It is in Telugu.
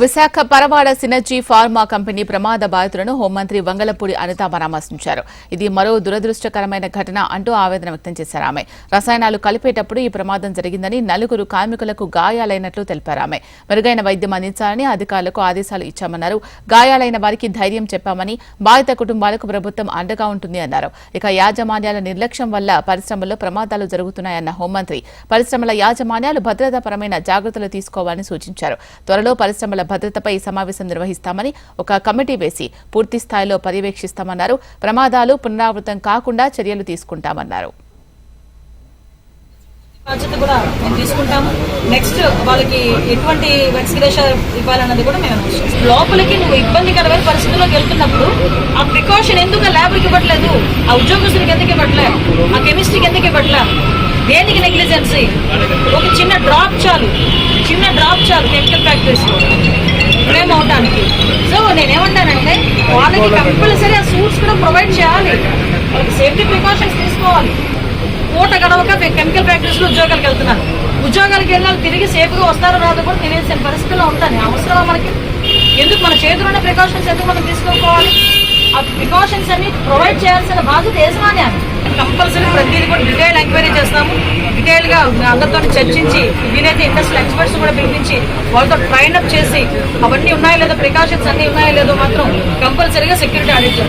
Visakha Paravada Synergy pharma company ప్రమాద బాధితులను హోంమంత్రి వంగలపూడి అనిత పరామర్శించారు. ఇది మరో దురదృష్టకరమైన ఘటన అంటూ ఆవేదన వ్యక్తం చేశారు ఆమె. రసాయనాలు కలిపేటప్పుడు ఈ ప్రమాదం జరిగిందని నలుగురు కార్మికులకు గాయాలైనట్లు తెలిపారు ఆమె. మెరుగైన వైద్యం అందించాలని అధికారులకు ఆదేశాలు ఇచ్చామన్నారు. గాయాలైన వారికి ధైర్యం చెప్పామని బాధిత కుటుంబాలకు ప్రభుత్వం అండగా ఉంటుంది అన్నారు. ఇక యాజమాన్యాల నిర్లక్ష్యం వల్ల పరిశ్రమల్లో ప్రమాదాలు జరుగుతున్నాయన్న హోంమంత్రి పరిశ్రమల యాజమాన్యాలు భద్రతాపరమైన జాగ్రత్తలు తీసుకోవాలని సూచించారు. త్వరలో పరిశ్రమల భద్రతపై సమావేశం నిర్వహిస్తామని ఒక కమిటీ వేసి పూర్తి స్థాయిలో పర్యవేక్షిస్తామన్నారు. ప్రమాదాలు పునరావృతం కాకుండా చర్యలు తీసుకుంటామన్నారు. బాధ్యత కూడా మేము తీసుకుంటాము. నెక్స్ట్ వాళ్ళకి ఎటువంటి వెక్సిలేషన్ ఇవ్వాలన్నది కూడా మేము లోపలికి నువ్వు ఇబ్బందికరమైన పరిస్థితుల్లోకి వెళ్తున్నప్పుడు ఆ ప్రికాషన్ ఎందుకు ల్యాబ్కి ఇవ్వట్లేదు? ఆ ఉద్యోగస్తులకు ఎందుకు ఇవ్వట్లే? ఆ కెమిస్ట్రీకి ఎందుకు ఇవ్వట్లే? దేనికి నెగ్లిజెన్సీ? ఒక చిన్న డ్రాప్ చాలు. చిన్న డ్రాప్ చాలు. కెమికల్ ఫ్యాక్టరీస్ కంపల్సరీ ఆ సూట్స్ కూడా ప్రొవైడ్ చేయాలి. వాళ్ళకి సేఫ్టీ ప్రికాషన్స్ తీసుకోవాలి. పూట గడవక కెమికల్ ఫ్యాక్టరీస్లో ఉద్యోగాలకు వెళ్తున్నాను ఉద్యోగాలకు వెళ్ళాలి తిరిగి సేఫ్గా వస్తారో రాదో కూడా తెలియాల్సిన పరిస్థితిలో ఉంటాను అవసరమా మనకి? ఎందుకు? మన చేతిలో ప్రికాషన్స్ ఎందుకు మనం తీసుకోవాలి ఆ ప్రికాషన్స్ అన్ని ప్రొవైడ్ చేయాల్సిన బాధ్యత యజమాన్యాన్ని కంపల్సరీ ప్రతిదీ కూడా డీటెయిల్ ఎంక్వైరీ చేస్తాము. డీటెయిల్గా అందరితో చర్చించి వీలైతే ఇండస్ట్రియల్ ఎక్స్పర్ట్స్ కూడా పిలిపించి వాళ్ళతో ట్రైన్ అప్ చేసి అవన్నీ ఉన్నాయో లేదో ప్రికాషన్స్ అన్ని ఉన్నాయో లేదో మాత్రం కంపల్సరీగా సెక్యూరిటీ ఆడిట్